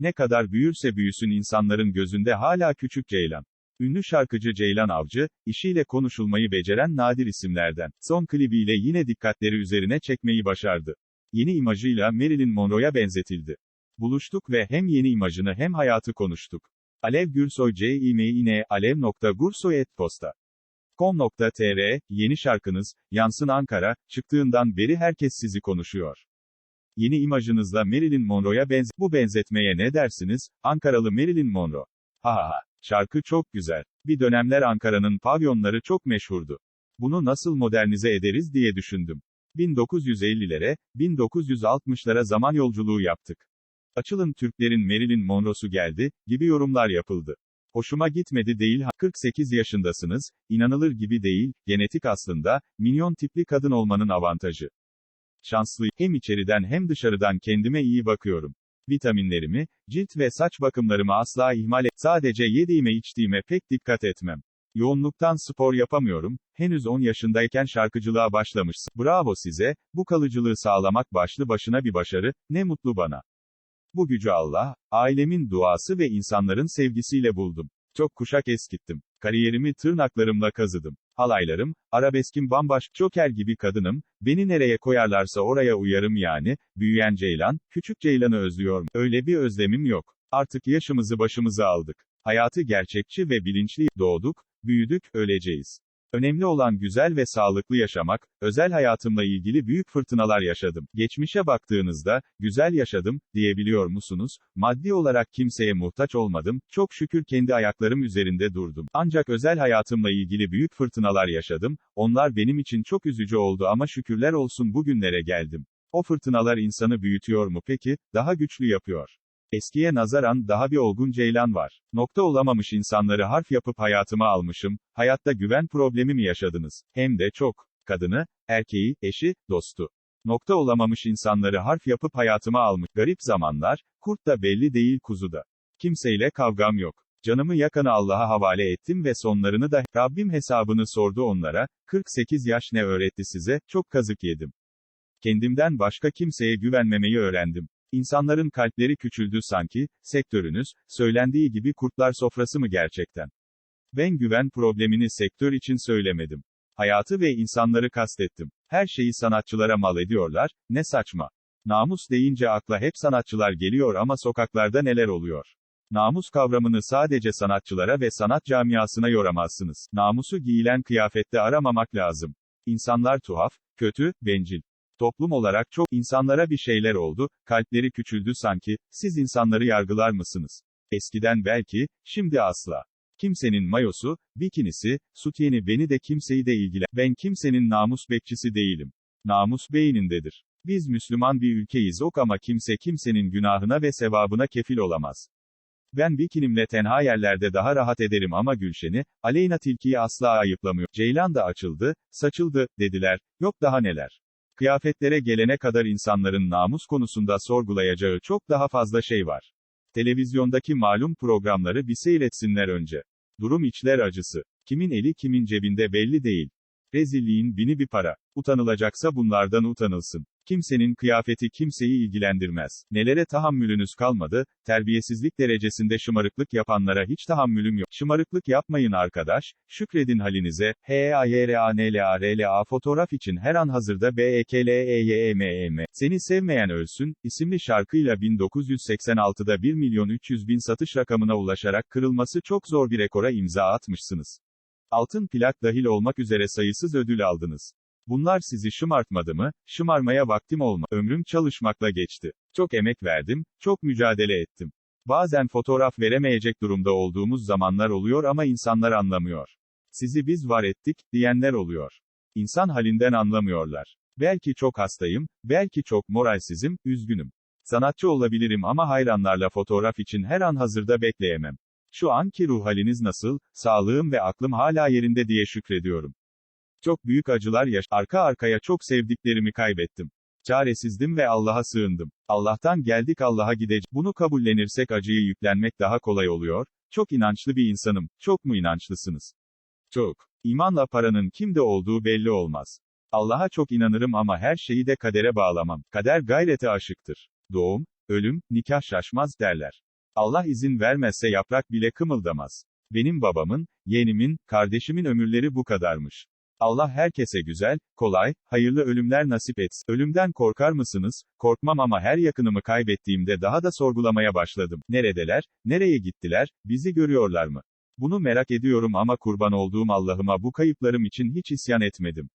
Ne kadar büyürse büyüsün insanların gözünde hala küçük Ceylan. Ünlü şarkıcı Ceylan Avcı, işiyle konuşulmayı beceren nadir isimlerden. Son klibiyle yine dikkatleri üzerine çekmeyi başardı. Yeni imajıyla Marilyn Monroe'ya benzetildi. Buluştuk ve hem yeni imajını hem hayatı konuştuk. Alev Gürsoy C e alev.gursoy.posta com.tr, yeni şarkınız, Yansın Ankara, çıktığından beri herkes sizi konuşuyor. Yeni imajınızla Marilyn Monroe'ya benz... Bu benzetmeye ne dersiniz? Ankaralı Marilyn Monroe. Ha ha ha. Şarkı çok güzel. Bir dönemler Ankara'nın pavyonları çok meşhurdu. Bunu nasıl modernize ederiz diye düşündüm. 1950'lere, 1960'lara zaman yolculuğu yaptık. Açılın Türklerin Marilyn Monroe'su geldi, gibi yorumlar yapıldı. Hoşuma gitmedi değil, 48 yaşındasınız, inanılır gibi değil, genetik aslında, minyon tipli kadın olmanın avantajı. Şanslı, hem içeriden hem dışarıdan kendime iyi bakıyorum. Vitaminlerimi, cilt ve saç bakımlarımı asla ihmal et, sadece yediğime içtiğime pek dikkat etmem. Yoğunluktan spor yapamıyorum, henüz 10 yaşındayken şarkıcılığa başlamışsın. Bravo size, bu kalıcılığı sağlamak başlı başına bir başarı, ne mutlu bana. Bu gücü Allah, ailemin duası ve insanların sevgisiyle buldum. Çok kuşak eskittim. Kariyerimi tırnaklarımla kazıdım. Halaylarım, arabeskim bambaşka, Joker gibi kadınım, beni nereye koyarlarsa oraya uyarım yani, büyüyen Ceylan, küçük Ceylan'ı özlüyorum. Öyle bir özlemim yok. Artık yaşımızı başımıza aldık. Hayatı gerçekçi ve bilinçli, doğduk, büyüdük, öleceğiz. Önemli olan güzel ve sağlıklı yaşamak, özel hayatımla ilgili büyük fırtınalar yaşadım. Geçmişe baktığınızda, güzel yaşadım, diyebiliyor musunuz? Maddi olarak kimseye muhtaç olmadım, çok şükür kendi ayaklarım üzerinde durdum. Ancak özel hayatımla ilgili büyük fırtınalar yaşadım, onlar benim için çok üzücü oldu ama şükürler olsun bugünlere geldim. O fırtınalar insanı büyütüyor mu peki, daha güçlü yapıyor. Eskiye nazaran daha bir olgun ceylan var. Nokta olamamış insanları harf yapıp hayatıma almışım, hayatta güven problemi mi yaşadınız? Hem de çok. Kadını, erkeği, eşi, dostu. Nokta olamamış insanları harf yapıp hayatıma almış. Garip zamanlar, kurt da belli değil kuzu da. Kimseyle kavgam yok. Canımı yakanı Allah'a havale ettim ve sonlarını da, Rabbim hesabını sordu onlara, 48 yaş ne öğretti size, çok kazık yedim. Kendimden başka kimseye güvenmemeyi öğrendim. İnsanların kalpleri küçüldü sanki, sektörünüz, söylendiği gibi kurtlar sofrası mı gerçekten? Ben güven problemini sektör için söylemedim. Hayatı ve insanları kastettim. Her şeyi sanatçılara mal ediyorlar, ne saçma. Namus deyince akla hep sanatçılar geliyor ama sokaklarda neler oluyor? Namus kavramını sadece sanatçılara ve sanat camiasına yoramazsınız. Namusu giyilen kıyafette aramamak lazım. İnsanlar tuhaf, kötü, bencil. Toplum olarak çok insanlara bir şeyler oldu, kalpleri küçüldü sanki, siz insanları yargılar mısınız? Eskiden belki, şimdi asla. Kimsenin mayosu, bikinisi, sutyeni beni de kimseyi de ilgilen. Ben kimsenin namus bekçisi değilim. Namus beynindedir. Biz Müslüman bir ülkeyiz ok ama kimse kimsenin günahına ve sevabına kefil olamaz. Ben bikinimle tenha yerlerde daha rahat ederim ama Gülşen'i, Aleyna Tilki'yi asla ayıplamıyor. Ceylan da açıldı, saçıldı, dediler, yok daha neler. Kıyafetlere gelene kadar insanların namus konusunda sorgulayacağı çok daha fazla şey var. Televizyondaki malum programları bir seyretsinler önce. Durum içler acısı. Kimin eli kimin cebinde belli değil. Rezilliğin bini bir para. Utanılacaksa bunlardan utanılsın. Kimsenin kıyafeti kimseyi ilgilendirmez. Nelere tahammülünüz kalmadı, terbiyesizlik derecesinde şımarıklık yapanlara hiç tahammülüm yok. Şımarıklık yapmayın arkadaş, şükredin halinize, E H-A-Y-R-A-N-L-A-R-L-A fotoğraf için her an hazırda E B-E-K-L-E-Y-E-M-E-M. Seni sevmeyen ölsün, isimli şarkıyla 1986'da 1 milyon 300 bin satış rakamına ulaşarak kırılması çok zor bir rekora imza atmışsınız. Altın plak dahil olmak üzere sayısız ödül aldınız. Bunlar sizi şımartmadı mı? Şımarmaya vaktim olma. Ömrüm çalışmakla geçti. Çok emek verdim, çok mücadele ettim. Bazen fotoğraf veremeyecek durumda olduğumuz zamanlar oluyor ama insanlar anlamıyor. Sizi biz var ettik, diyenler oluyor. İnsan halinden anlamıyorlar. Belki çok hastayım, belki çok moralsizim, üzgünüm. Sanatçı olabilirim ama hayranlarla fotoğraf için her an hazırda bekleyemem. Şu anki ruh haliniz nasıl, sağlığım ve aklım hala yerinde diye şükrediyorum. Çok büyük acılar yaş, arka arkaya çok sevdiklerimi kaybettim. Çaresizdim ve Allah'a sığındım. Allah'tan geldik Allah'a gidecek. Bunu kabullenirsek acıyı yüklenmek daha kolay oluyor. Çok inançlı bir insanım. Çok mu inançlısınız? Çok. İmanla paranın kimde olduğu belli olmaz. Allah'a çok inanırım ama her şeyi de kadere bağlamam. Kader gayrete aşıktır. Doğum, ölüm, nikah şaşmaz derler. Allah izin vermezse yaprak bile kımıldamaz. Benim babamın, yeğenimin, kardeşimin ömürleri bu kadarmış. Allah herkese güzel, kolay, hayırlı ölümler nasip etsin. Ölümden korkar mısınız? Korkmam ama her yakınımı kaybettiğimde daha da sorgulamaya başladım. Neredeler? Nereye gittiler? Bizi görüyorlar mı? Bunu merak ediyorum ama kurban olduğum Allah'ıma bu kayıplarım için hiç isyan etmedim.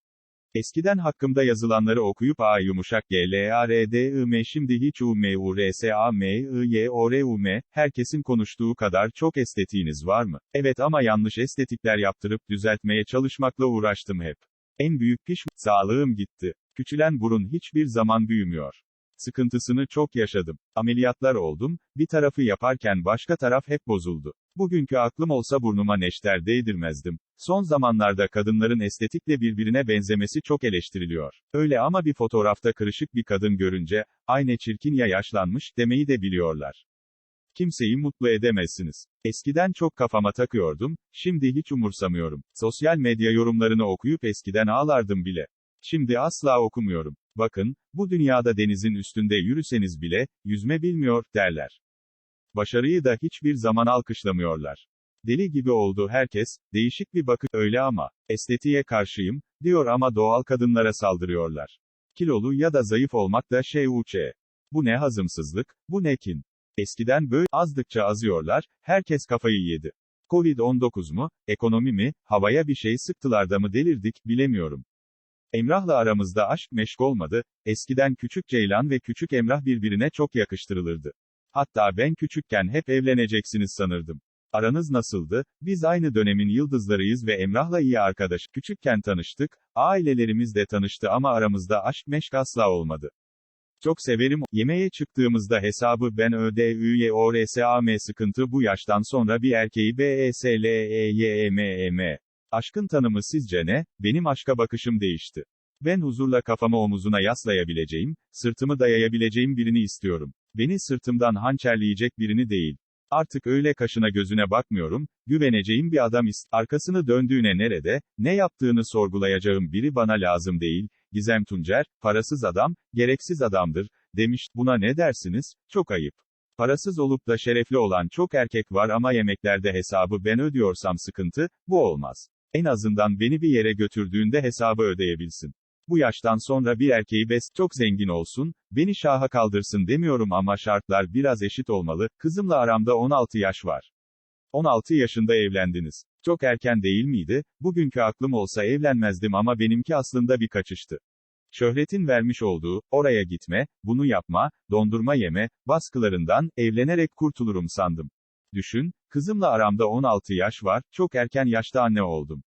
Eskiden hakkımda yazılanları okuyup a yumuşak g l a r d i m şimdi hiç u m u r s a m i y o r u m herkesin konuştuğu kadar çok estetiğiniz var mı? Evet ama yanlış estetikler yaptırıp düzeltmeye çalışmakla uğraştım hep. En büyük piş sağlığım gitti. Küçülen burun hiçbir zaman büyümüyor. Sıkıntısını çok yaşadım. Ameliyatlar oldum, bir tarafı yaparken başka taraf hep bozuldu. Bugünkü aklım olsa burnuma neşter değdirmezdim. Son zamanlarda kadınların estetikle birbirine benzemesi çok eleştiriliyor. Öyle ama bir fotoğrafta kırışık bir kadın görünce, aynı çirkin ya yaşlanmış, demeyi de biliyorlar. Kimseyi mutlu edemezsiniz. Eskiden çok kafama takıyordum, şimdi hiç umursamıyorum. Sosyal medya yorumlarını okuyup eskiden ağlardım bile. Şimdi asla okumuyorum. Bakın, bu dünyada denizin üstünde yürüseniz bile, yüzme bilmiyor, derler. Başarıyı da hiçbir zaman alkışlamıyorlar. Deli gibi oldu herkes, değişik bir bakış, öyle ama, estetiğe karşıyım, diyor ama doğal kadınlara saldırıyorlar. Kilolu ya da zayıf olmak da şey uçe. Bu ne hazımsızlık, bu ne kin. Eskiden böyle, azdıkça azıyorlar, herkes kafayı yedi. Covid-19 mu, ekonomi mi, havaya bir şey sıktılar da mı delirdik, bilemiyorum. Emrah'la aramızda aşk meşk olmadı, eskiden Küçük Ceylan ve Küçük Emrah birbirine çok yakıştırılırdı. Hatta ben küçükken hep evleneceksiniz sanırdım. Aranız nasıldı? Biz aynı dönemin yıldızlarıyız ve Emrah'la iyi arkadaş. Küçükken tanıştık, ailelerimiz de tanıştı ama aramızda aşk meşk asla olmadı. Çok severim, yemeğe çıktığımızda hesabı ben ÖDÜYORSAM sıkıntı bu yaştan sonra bir erkeği E BESLEYEMEM. Aşkın tanımı sizce ne? Benim aşka bakışım değişti. Ben huzurla kafamı omuzuna yaslayabileceğim, sırtımı dayayabileceğim birini istiyorum. Beni sırtımdan hançerleyecek birini değil. Artık öyle kaşına gözüne bakmıyorum, güveneceğim bir adam ist. Arkasını döndüğüne nerede, ne yaptığını sorgulayacağım biri bana lazım değil. Gizem Tuncer, parasız adam, gereksiz adamdır, demiş. Buna ne dersiniz? Çok ayıp. Parasız olup da şerefli olan çok erkek var ama yemeklerde hesabı ben ödüyorsam sıkıntı, bu olmaz. En azından beni bir yere götürdüğünde hesabı ödeyebilsin. Bu yaştan sonra bir erkeği bes, çok zengin olsun, beni şaha kaldırsın demiyorum ama şartlar biraz eşit olmalı, kızımla aramda 16 yaş var. 16 yaşında evlendiniz. Çok erken değil miydi? Bugünkü aklım olsa evlenmezdim ama benimki aslında bir kaçıştı. Şöhretin vermiş olduğu, oraya gitme, bunu yapma, dondurma yeme, baskılarından, evlenerek kurtulurum sandım. Düşün, kızımla aramda 16 yaş var, çok erken yaşta anne oldum.